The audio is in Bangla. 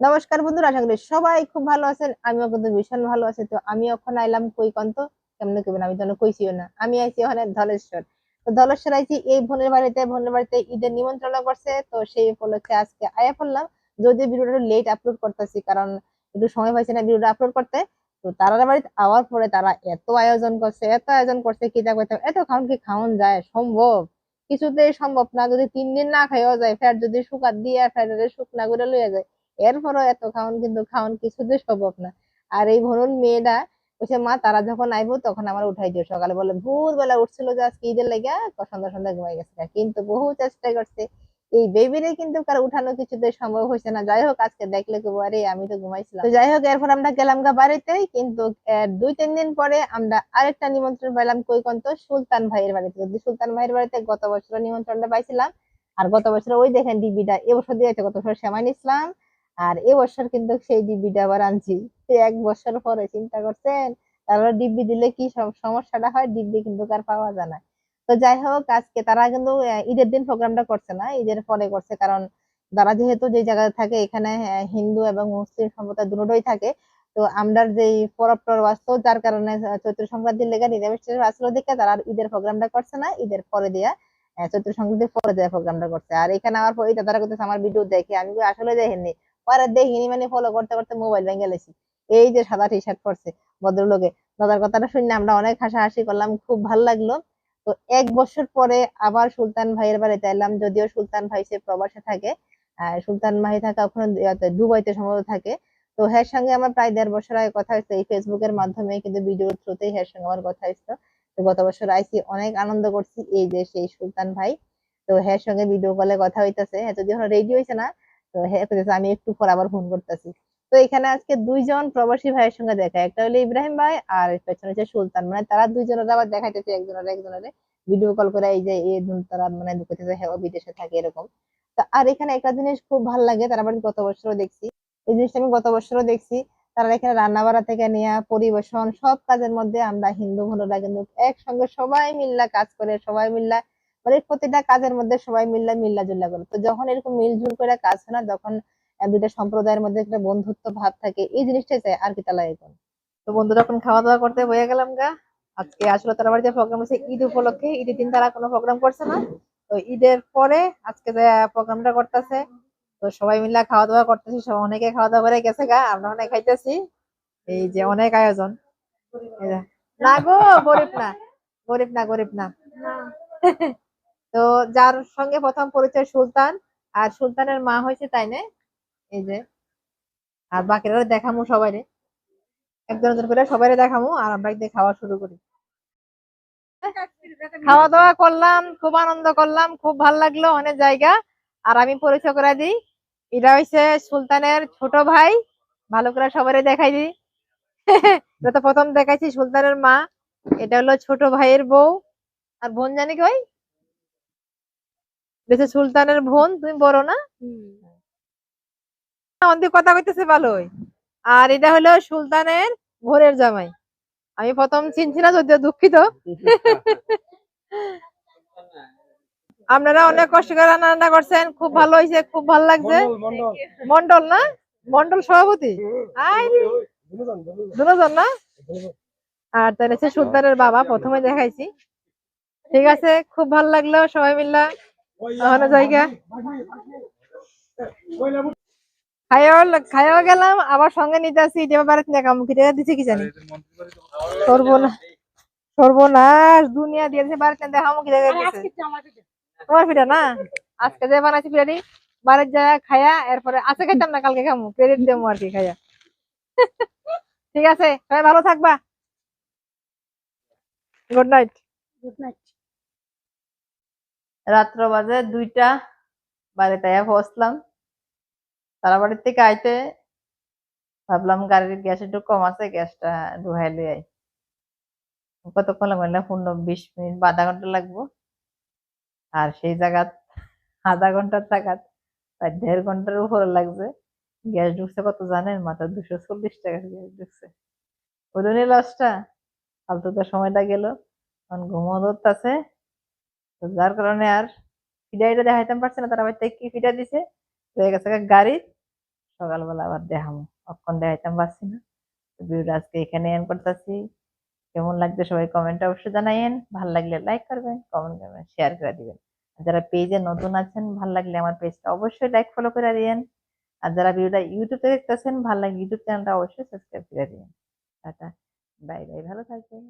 নমস্কার বন্ধুরা, আশা করি সবাই খুব ভালো আছেন। আমিও কিন্তু ভীষণ ভালো আছি। তো আমি এখন আইলাম কই কন্ত? কেমনে কেমন আমি তো কইছিও না। আমি আইছি ওখানে ধলেশ্বর। তো ধলেশ্বর আইছি, এই বোনের বাড়িতে। বোনের বাড়িতে ঈদের নিমন্ত্রণ করছে। তো সেই উপলক্ষে আজকে আয়া পড়লাম যদি ভিডিওটা লেট আপলোড করতেছি, কারণ একটু সময় পাইছি না ভিডিওটা আপলোড করতে। তো তারা বাড়িতে আওয়ার পরে তারা এত আয়োজন করছে, এত আয়োজন করছে কি তা কইতাম এত খাওন কি খাওন যায়? সম্ভব? কিছুতেই সম্ভব না। যদি তিন দিন না খাইও যায়, ফের যদি শুকাত দিয়ে ফের শুকনা করে লইয়া যায় এরপরও এত খাওন কিন্তু খাওন কিছুতে সম্ভব না। আর এই ভরুন মেয়েটা বলছে, মা, তারা যখন আইবো তখন আমার উঠাই দিও। সকালে বলে ভোর বেলা উঠছিল যে আজকে ঈদের লেগে সন্ধ্যা সন্ধ্যা ঘুমাই গেছে কিন্তু বহু চেষ্টা করছে। এই বেবিরে কিন্তু কার উঠানো কিছুতে সম্ভব হয়েছে না। যাই হোক, আজকে দেখলে কেবো আরে, আমি তো ঘুমাইছিলাম। তো যাই হোক, এরপর আমরা গেলাম গা বাড়িতে। কিন্তু দুই, তিন দিন পরে আমরা আরেকটা নিমন্ত্রণ পাইলাম কই কন্ত সুলতান ভাইয়ের বাড়িতে। যদি সুলতান ভাইয়ের বাড়িতে গত বছর নিমন্ত্রণটা পাইছিলাম, আর গত বছর ওই দেখেন ডিবিটা এবছর দিয়েছে গত বছর শ্যামাইন ইসলাম আর এবছর কিন্তু সেই ডিব্বিটা আবার আনছি। এক বছর পরে চিন্তা করছেন, তারপর ডিব্বি দিলে কি সম- সমস্যাটা হয়? ডিব্বি কিন্তু আর পাওয়া যায় না। তো যাই হোক, আজকে তারা কিন্তু ঈদের দিন প্রোগ্রামটা করছে না, ঈদের পরে করছে। কারণ তারা যেহেতু যে জায়গায় থাকে, এখানে হিন্দু এবং মুসলিম সম্প্রদায় দুটোই থাকে। তো আমরা যে পরব টরব আসতো যার কারণে চৈত্র সংক্রান্তির লেগে নিরামিষ আসলো দেখে তারা ঈদের প্রোগ্রামটা করছে না, ঈদের পরে দিয়া চৈত্র সংক্রান্তির পরে দেওয়া প্রোগ্রামটা করছে। আর এখানে আমার তারা করতেছে, আমার ভিডিও দেখে আমি আসলে দেখেননি। পরে দেখিনি মানে ফলো করতে করতে মোবাইল ভেঙে গেলেছি এই যে সাদা টি শার্ট পরছে ভদ্রলোকে দাদার কথাটা শুনে আমরা অনেক হাসাহাসি করলাম, খুব ভালো লাগল। তো এক বছর পরে আবার সুলতান ভাইয়ের বাড়িতে এলাম, যদিও সুলতান ভাই সে প্রবাসে থাকে। সুলতান ভাই থাকা ওখানে দুবাইতে সম্ভবত থাকে। তো হ্যার সঙ্গে আমার প্রায় দেড় বছর আগে কথা হয়েছে, এই ফেসবুকের মাধ্যমে কিন্তু ভিডিওর থ্রুতেই হ্যার সঙ্গে আমার কথা হয়েছিল তো গত বছর আইসি, অনেক আনন্দ করছি এই যে সেই সুলতান ভাই। তো হ্যার সঙ্গে ভিডিও কলে কথা হইতেছে। হ্যাঁ যদি রেডি হয়েছে না তো হ্যাঁ আমি একটু পর আবার ফোন করতেছি। তো এখানে আজকে দুইজন প্রবাসী ভাইয়ের সঙ্গে দেখা। একটা হলো ইব্রাহিম ভাই আর পেছনে হচ্ছে সুলতান। মানে তারা দুইজনের আবার দেখাইতেছে একজনের একজনের ভিডিও কল করে এই যে এই তারা মানে হ্যাঁ বিদেশে থাকে এরকম। আর এখানে একটা জিনিস খুব ভালো লাগে, তারা আবার গত বছরও দেখছি। এই জিনিসটা আমি গত বছরও দেখছি। তারা এখানে রান্না বাড়া থেকে নেওয়া পরিবেশন, সব কাজের মধ্যে আমরা হিন্দু ভোলেরা কিন্তু একসঙ্গে সবাই মিল্লা কাজ করে, সবাই মিল্লা মানে প্রতিটা কাজের মধ্যে সবাই মিল্লা মিল্লা জুল্লা করে। তো যখন এরকম মিলজুল করে কাজ হয় না যখন আহ, দুইটা সম্প্রদায়ের মধ্যে একটা বন্ধুত্ব ভাব থাকে। এই জিনিসটাই চাই আর কি তালা এখন। তো বন্ধুরা এখন খাওয়া দাওয়া করতে হয়ে গেলাম গা। আজকে আসলে তারা বাড়িতে প্রোগ্রাম হচ্ছে ঈদ উপলক্ষে। ঈদের দিন তারা কোনো প্রোগ্রাম করছে না। তো ঈদের পরে আজকে যে প্রোগ্রামটা করতেছে তো সবাই মিলে খাওয়া দাওয়া করতেছি। সব অনেকে খাওয়া দাওয়া করে গেছে গা। আমরা অনেক খাইতেছি। এই যে অনেক আয়োজন। না গো গরিব না। গরিব না গরিব না। তো যার সঙ্গে প্রথম পরিচয় সুলতান, আর সুলতানের মা হয়েছে তাই না? এই যে। আর বাকিরা দেখামু সবাই একজন একজন করে সবাই দেখামু আর আমরা একদিন খাওয়া শুরু করি। খাওয়া দাওয়া করলাম, খুব আনন্দ করলাম, খুব ভালো লাগল, অনেক জায়গা। আর আমি পরিচয় করে দিই। এটা হইছে সুলতানের ছোট ভাই। ভালো করে সবাই দেখাই দিই। এটা প্রথম দেখাইছি সুলতানের মা, এটা হলো ছোট ভাইয়ের বউ। আর বোন জানি কই হচ্ছে সুলতানের বোন তুমি বড় না? আমাদের কথা কইতেছে ভালোই। আর এটা হলো সুলতানের ভোরের জামাই। আমি প্রথম চিনছি না যদিও দুঃখিত। আপনারা অনেক কষ্ট করে রান্না রান্না করছেন খুব ভালো হয়েছে খুব ভালো লাগছে। মন্ডল না? মন্ডল সভাপতি? দুজন না? আর তাহলে সুলতানের বাবা প্রথমে দেখাইছি। ঠিক আছে খুব ভালো লাগল সবাই মিল্লা। ওখানে জায়গা। খাইও গেলাম, আবার সঙ্গে নিতে আসি দিছে কি জানি। সর্বনাশ দুনিয়া দিয়েছে। তোমার পিঠা না? আজকে যে বানাইছি পিঠাটি, বাড়ির খায়া, এরপরে আছে খাইতাম না, কালকে খামু ক্রেডিট দেবো আর কি খাইয়া ঠিক আছে ভালো থাকবা। গুড নাইট গুড নাইট রাত্র বাজে দুইটা বাড়িতে পৌঁছলাম তারা বাড়ির থেকে আইতে ভাবলাম গাড়ির গ্যাস একটু কম আছে, গ্যাসটা ডুহাই লই আই। কতক্ষণ লাগবে না? পনেরো বিশ মিনিট বা আধা ঘণ্টা লাগবো। আর সেই জায়গা আধা ঘণ্টার টাকাত প্রায় দেড় ঘণ্টার উপরে লাগছে। গ্যাস ঢুকছে কত জানেন? মাত্র দুশো চল্লিশ টাকা গ্যাস ঢুকছে। ওই লসটা ফালতুতে সময়টা গেল। এখন ঘুমো ধরতেছে। তো যার কারণে আর ফিডাইটা দেখাইতাম পারছে না তারা বাড়িতে কি ফিডা দিছে? হয়ে গেছে গাড়ি। সকালবেলা আবার দেখাবো অক্ষণ দেখাইতাম পারছি না। আজকে এখানে এন্ড করতেছি। কেমন লাগছে সবাই কমেন্টে অবশ্যই জানাইয়েন। ভালো লাগলে লাইক করবেন কমেন্ট করবেন শেয়ার করে দিবেন। আর যারা পেজে নতুন আছেন, ভালো লাগলে আমার পেজটা অবশ্যই লাইক ফলো করে দিয়েন। আর যারা ভিডিওটা ইউটিউবে দেখতেছেন, ভালো লাগলে ইউটিউব চ্যানেলটা অবশ্যই সাবস্ক্রাইব করে দিবেন টাটা বাই বাই ভালো থাকবেন।